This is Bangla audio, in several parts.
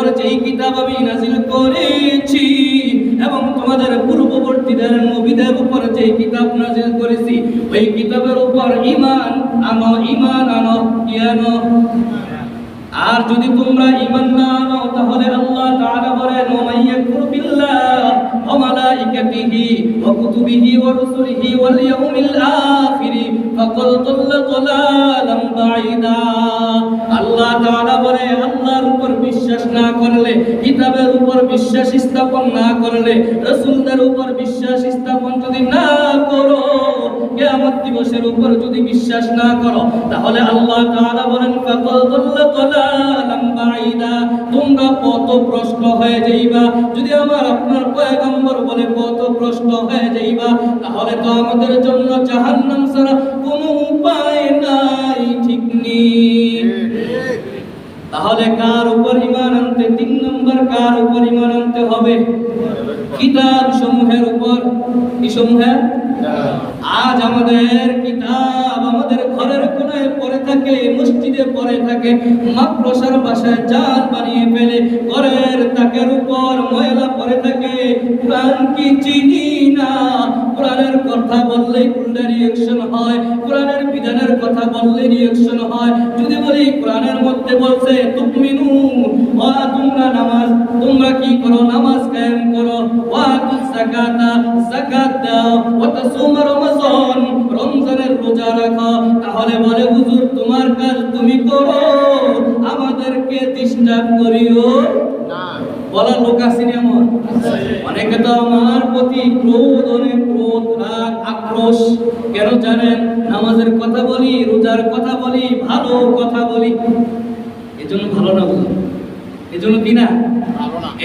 উপর যেই কিতাব আমি নাজিল করেছি এবং তোমাদের পূর্ববর্তীদের নবীদের উপর যেই কিতাব নাজিল করেছি, ওই কিতাবের উপর ইমান আনো ইমান আনো আনো? আর যদি তোমরা ইমান না আনো, তাহলে আল্লাহ তাআলা বলেন, ওয়া মাইয়াকুর বিল্লাহ ওয়া রুসুলিহি ওয়াল ইয়াউমিল আখির ফাকাদ দাল্লা দালালাম বাঈদা আল্লাহ তাআলা বলে, আল্লাহর উপর বিশ্বাস না করলে, কিতাবের উপর বিশ্বাস স্থাপন না করলে, রাসূলদের উপর বিশ্বাস স্থাপন যদি না করো, কিয়ামত দিবসের উপর যদি বিশ্বাস না করো, তাহলে আল্লাহ তাআলা বলেন কত প্রশ্ন হয়ে যাইবা? যদি আমার আপনার পয়গম্বর বলে কত প্রশ্ন হয়ে যাইবা, তাহলে তো আমাদের জন্য জাহান্নাম ছাড়া কোনো উপায় নাই, ঠিক নেই তাহলে কার উপর ইমান আনতে, তিন নম্বর কার উপর ইমান আনতে হবে? কিতাব সমূহের উপর। কি সমূহের আজ আমাদের কিতাব আমাদের ঘরের কোনায় পড়ে থাকে, মসজিদে পড়ে থাকে, মাদ্রাসার বাসায় জাল বানিয়ে ফেলে বললেই উল্টা রিয়েকশন হয়? কোরআনের বিধানের কথা বললে রিয়েকশন হয়। যদি বলি, কোরআনের মধ্যে বলছে, তুমিনু, ওয়া তোমরা নামাজ, তোমরা কি করো? নামাজ কায়েম করো। ওয়া যাকাতা, যাকাত দাও। ওয়া তাসুম রমজান রমজানের রোজা রাখো। তাহলে বলে, হুজুর, তোমার কাজ তুমি করো। আমাদেরকে ডিস্টার্ব করিও। বলার লোক আসেনি আমার? অনেকে তো আমার প্রতি ক্রোধ অনেক ক্রোধ রাগ আক্রোশ। কেন জানেন? নামাজের কথা বলি রোজার কথা বলি ভালো কথা বলি। এজন্য ভালো না বলি এজন্য কি না।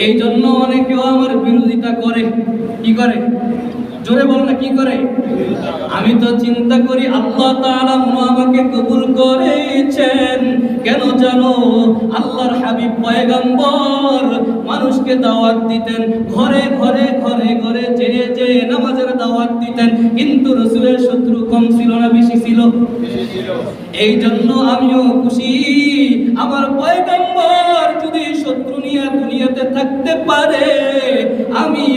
এই জন্য অনেকেও আমার বিরোধিতা করে। কি করে? জোরে বল না কি করে? আমি তো চিন্তা করি আল্লাহ তাআলা আমাকে কবুল করেছেন। কেন জানো? আল্লাহর হাবিব পয়গম্বর মানুষকে দাওয়াত দিতেন, ঘরে ঘরে ঘরে ঘরে যে যে নামাজের দাওয়াত দিতেন, কিন্তু রসুলের শত্রু কম ছিল না, বেশি ছিল? এই জন্য আমিও খুশি। আমার পয়গম্বর যদি শত্রু নিয়ে দুনিয়াতে থাকতে পারে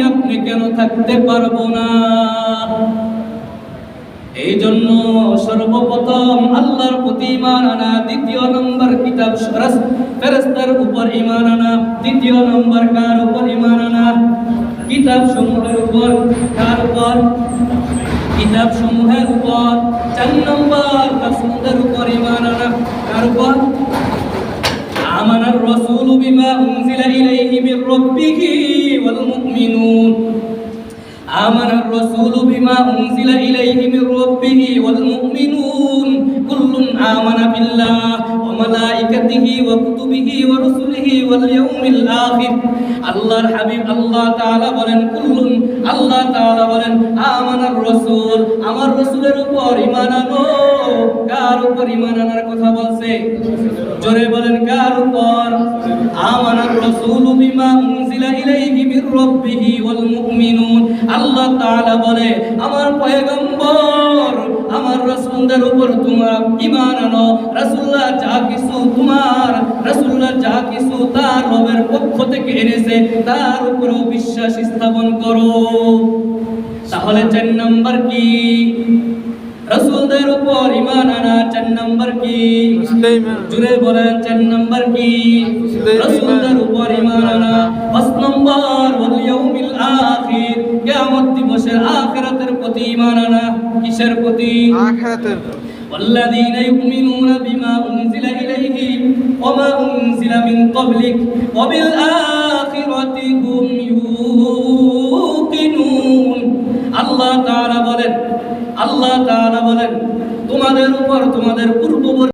আপনি কেন থাকতে পারব না? এই জন্য সর্বপ্রথম আল্লাহর প্রতি ইমান আনা, দ্বিতীয় নম্বর কিতাব ফেরেস্তার উপর ইমান আনা, তৃতীয় নম্বর কার উপর ইমান আনা? কিতাব সমূহের উপর, কার উপর? কিতাব সমূহের উপর, চার নম্বর آمن الرسول بما أنزل إليه من ربه والمؤمنون كل آمن بالله وملائكته وكتبه ورسله واليوم الآخر আল্লাহর হাবিব আল্লাহ তাআলা বলেন কুল্লুন আল্লাহ তাআলা বলেন আমানার রাসূল আমার রাসূলের উপর ঈমান আনো কার উপর ঈমান আনার কথা বলছে জোরে বলেন কার উপর রাসূল বিমা উনজিলা ইলাইহি মির রাব্বিহি ওয়াল মুমিনুন আল্লাহ তাআলা বলে, আমার পয়গম্বর, আমার রাসূলদের উপর তোমরা ঈমান আনো। রাসূলুল্লাহ যা কিছু তোমার, রাসূলুল্লাহ যা কিছু তার রবের পক্ষ থেকে এনেছে, তার উপরেও বিশ্বাস স্থাপন করো। তাহলে চার নাম্বার কি? রসুলদের উপর ইমান আনা চার নাম্বার কি জুড়ে বলেন চার নাম্বার কি রসুলদের উপর ইমান আনা পাঁচ নম্বর ওয়াল ইয়াউমিল আখির কিয়ামত দিবসের আখিরাতের প্রতি ইমান আনা কিসের প্রতি আখিরাতের والذين يؤمنون بما أنزل إليه وما أنزل من قبلك وبالآخرة هم আল্লাহ বলেন তোমাদের উপর তোমাদের পূর্ববর্তী